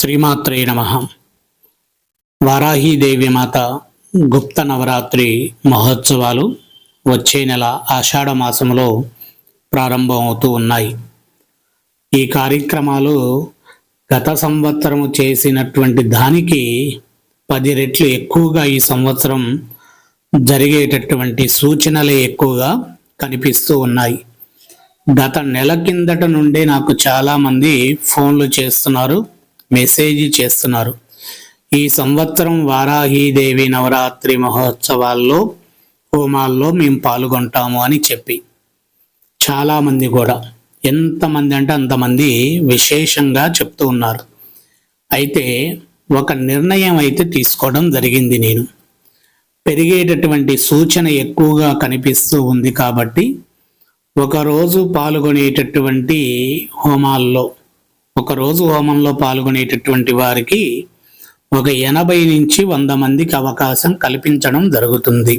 శ్రీమాత్రే నమ. వారాహీదేవి మాత గుప్త నవరాత్రి మహోత్సవాలు వచ్చే నెల ఆషాఢ మాసంలో ప్రారంభమవుతూ ఉన్నాయి. ఈ కార్యక్రమాలు గత సంవత్సరం చేసినటువంటి దానికి పది రెట్లు ఎక్కువగా ఈ సంవత్సరం జరిగేటటువంటి సూచనలే ఎక్కువగా కనిపిస్తూ ఉన్నాయి. గత నెల కిందట నుండే నాకు చాలామంది ఫోన్లు చేస్తున్నారు. మెసేజ్ చేస్తున్నారు. ఈ సంవత్సరం వారాహీదేవి నవరాత్రి మహోత్సవాల్లో హోమాల్లో మేము పాల్గొంటాము అని చెప్పి. చాలామంది కూడా ఎంతమంది అంటే అంతమంది విశేషంగా చెప్తూ ఉన్నారు. అయితే ఒక నిర్ణయం అయితే తీసుకోవడం జరిగింది నేను. పెరిగేటటువంటి సూచన ఎక్కువగా కనిపిస్తూ ఉంది కాబట్టి ఒకరోజు పాల్గొనేటటువంటి హోమాల్లో ఒకరోజు హోమంలో పాల్గొనేటటువంటి వారికి ఒక ఎనభై నుంచి వంద మందికి అవకాశం కల్పించడం జరుగుతుంది.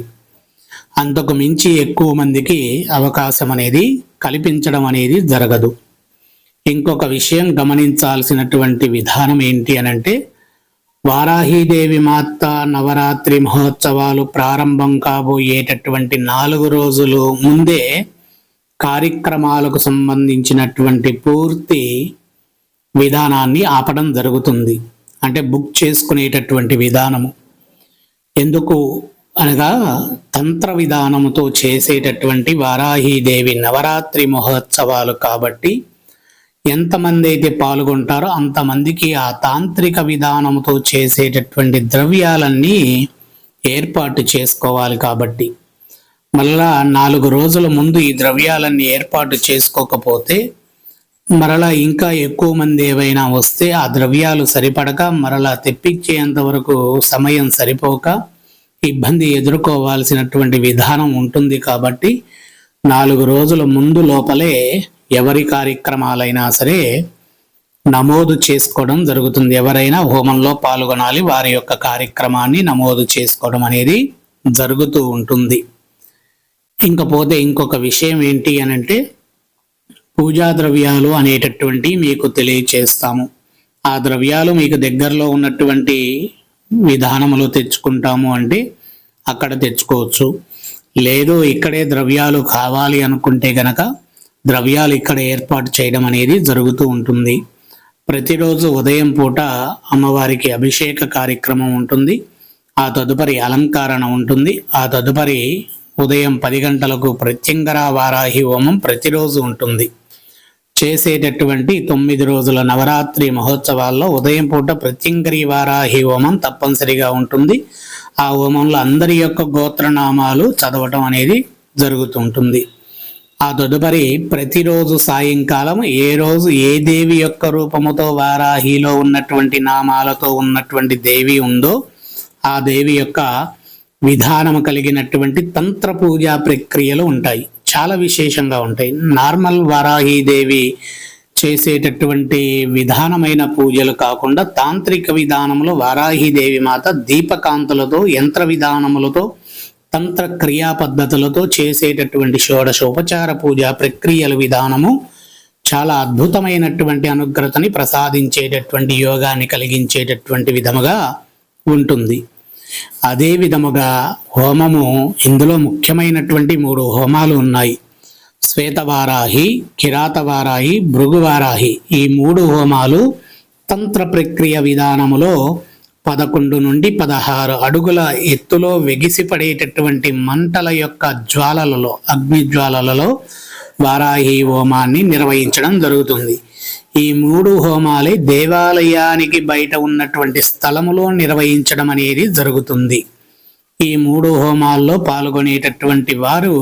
అంతకు మించి ఎక్కువ మందికి అవకాశం అనేది కల్పించడం అనేది జరగదు. ఇంకొక విషయం గమనించాల్సినటువంటి విధానం ఏంటి అనంటే వారాహీదేవి మాత నవరాత్రి మహోత్సవాలు ప్రారంభం కాబోయేటటువంటి నాలుగు రోజులు ముందే కార్యక్రమాలకు సంబంధించినటువంటి పూర్తి విధానాన్ని ఆపడం జరుగుతుంది. అంటే బుక్ చేసుకునేటటువంటి విధానము. ఎందుకు అనగా తంత్ర విధానముతో చేసేటటువంటి వారాహీదేవి నవరాత్రి మహోత్సవాలు కాబట్టి ఎంతమంది అయితే పాల్గొంటారో అంతమందికి ఆ తాంత్రిక విధానముతో చేసేటటువంటి ద్రవ్యాలన్నీ ఏర్పాటు చేసుకోవాలి కాబట్టి. మళ్ళా నాలుగు రోజుల ముందు ఈ ద్రవ్యాలన్నీ ఏర్పాటు చేసుకోకపోతే మరలా ఇంకా ఎక్కువ మంది ఏవైనా వస్తే ఆ ద్రవ్యాలు సరిపడక మరలా తెప్పించేంత వరకు సమయం సరిపోక ఇబ్బంది ఎదుర్కోవాల్సినటువంటి విధానం ఉంటుంది కాబట్టి నాలుగు రోజుల ముందు లోపలే ఎవరి కార్యక్రమాలైనా సరే నమోదు చేసుకోవడం జరుగుతుంది. ఎవరైనా హోమంలో పాల్గొనాలి వారి యొక్క కార్యక్రమాన్ని నమోదు చేసుకోవడం అనేది జరుగుతూ ఉంటుంది. ఇంకపోతే ఇంకొక విషయం ఏంటి అనంటే పూజా ద్రవ్యాలు అనేటటువంటి మీకు తెలియచేస్తాము. ఆ ద్రవ్యాలు మీకు దగ్గరలో ఉన్నటువంటి విధానములు తెచ్చుకుంటాము అంటే అక్కడ తెచ్చుకోవచ్చు. లేదు ఇక్కడే ద్రవ్యాలు కావాలి అనుకుంటే గనక ద్రవ్యాలు ఇక్కడ ఏర్పాటు చేయడం అనేది జరుగుతూ ఉంటుంది. ప్రతిరోజు ఉదయం పూట అమ్మవారికి అభిషేక కార్యక్రమం ఉంటుంది. ఆ తదుపరి అలంకరణ ఉంటుంది. ఆ తదుపరి ఉదయం పది గంటలకు ప్రత్యంగరా వారాహి హోమం ప్రతిరోజు ఉంటుంది. చేసేటటువంటి తొమ్మిది రోజుల నవరాత్రి మహోత్సవాల్లో ఉదయం పూట ప్రత్యంకరి వారాహి హోమం తప్పనిసరిగా ఉంటుంది. ఆ హోమంలో అందరి యొక్క గోత్రనామాలు చదవటం అనేది జరుగుతుంటుంది. ఆ తదుపరి ప్రతిరోజు సాయంకాలం ఏ రోజు ఏ దేవి యొక్క రూపముతో వారాహిలో ఉన్నటువంటి నామాలతో ఉన్నటువంటి దేవి ఉందో ఆ దేవి యొక్క విధానము కలిగినటువంటి తంత్ర పూజా ప్రక్రియలు ఉంటాయి. చాలా విశేషంగా ఉంటాయి. నార్మల్ వారాహీదేవి చేసేటటువంటి విధానమైన పూజలు కాకుండా తాంత్రిక విధానంలో వారాహీదేవి మాత దీపకాంతులతో యంత్ర విధానములతో తంత్ర క్రియా పద్ధతులతో చేసేటటువంటి షోడశోపచార పూజ ప్రక్రియల విధానము చాలా అద్భుతమైనటువంటి అనుగ్రతని ప్రసాదించేటటువంటి యోగాన్ని కలిగించేటటువంటి విధముగా ఉంటుంది. అదే విధముగా హోమము ఇందులో ముఖ్యమైనటువంటి మూడు హోమాలు ఉన్నాయి. శ్వేతవారాహి కిరాతవారాహి భృగువారాహి ఈ మూడు హోమాలు తంత్ర ప్రక్రియ విధానములో పదకొండు నుండి పదహారు అడుగుల ఎత్తులో వెగిసిపడేటటువంటి మంటల యొక్క జ్వాలలలో అగ్ని జ్వాలలలో వారాహి హోమాన్ని నిర్వహించడం జరుగుతుంది. ఈ మూడు హోమాలే దేవాలయానికి బయట ఉన్నటువంటి స్థలములో నిర్వహించడం అనేది జరుగుతుంది. ఈ మూడు హోమాల్లో పాల్గొనేటటువంటి వారు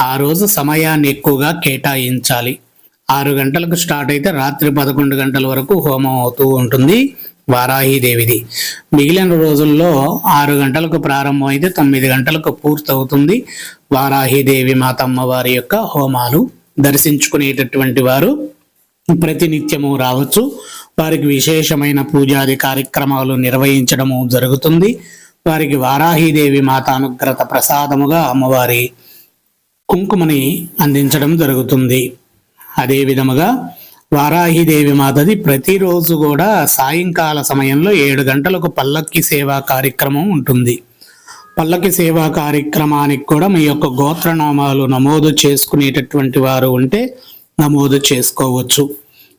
ఆ రోజు సమయాన్ని ఎక్కువగా కేటాయించాలి. ఆరు గంటలకు స్టార్ట్ అయితే రాత్రి పదకొండు గంటల వరకు హోమం అవుతూ ఉంటుంది. వారాహీదేవిది. మిగిలిన రోజుల్లో ఆరు గంటలకు ప్రారంభమైతే తొమ్మిది గంటలకు పూర్తవుతుంది. వారాహీదేవి మాతమ్మ వారి యొక్క హోమాలు దర్శించుకునేటటువంటి వారు ప్రతినిత్యము రావచ్చు. వారికి విశేషమైన పూజాది కార్యక్రమాలు నిర్వహించడము జరుగుతుంది. వారికి వారాహీదేవి మాత అనుగ్రత ప్రసాదముగా అమ్మవారి కుంకుమని అందించడం జరుగుతుంది. అదే విధముగా వారాహిదేవి మాతది ప్రతిరోజు కూడా సాయంకాల సమయంలో ఏడు గంటలకు పల్లక్కి సేవా కార్యక్రమం ఉంటుంది. పల్లకి సేవా కార్యక్రమానికి కూడా మీ యొక్క గోత్రనామాలు నమోదు చేసుకునేటటువంటి వారు ఉంటే నమోదు చేసుకోవచ్చు.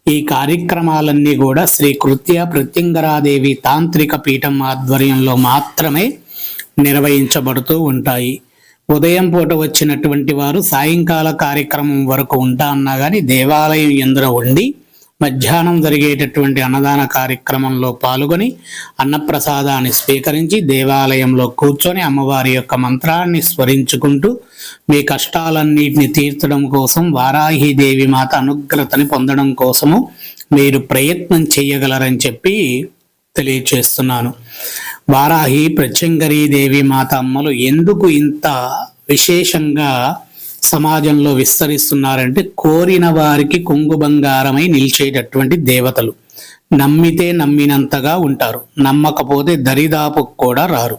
ఈ కార్యక్రమాలన్నీ కూడా శ్రీ కృత్య ప్రత్యంగరాదేవి తాంత్రిక పీఠం ఆధ్వర్యంలో మాత్రమే నిర్వహించబడుతూ ఉంటాయి. ఉదయం పూట వచ్చినటువంటి వారు సాయంకాల కార్యక్రమం వరకు ఉంటా అన్నా కానీ దేవాలయం ఎందున ఉండి మధ్యాహ్నం జరిగేటటువంటి అన్నదాన కార్యక్రమంలో పాల్గొని అన్నప్రసాదాన్ని స్వీకరించి దేవాలయంలో కూర్చొని అమ్మవారి యొక్క మంత్రాన్ని స్మరించుకుంటూ మీ కష్టాలన్నిటిని తీర్చడం కోసం వారాహిదేవి మాత అనుగ్రతని పొందడం కోసము మీరు ప్రయత్నం చేయగలరని చెప్పి తెలియచేస్తున్నాను. వారాహి ప్రత్యంగరీ దేవి మాత అమ్మలు ఎందుకు ఇంత విశేషంగా సమాజంలో విస్తరిస్తున్నారంటే కోరిన వారికి కొంగు బంగారమై నిలిచేటటువంటి దేవతలు. నమ్మితే నమ్మినంతగా ఉంటారు. నమ్మకపోతే దరిదాపు కూడా రారు.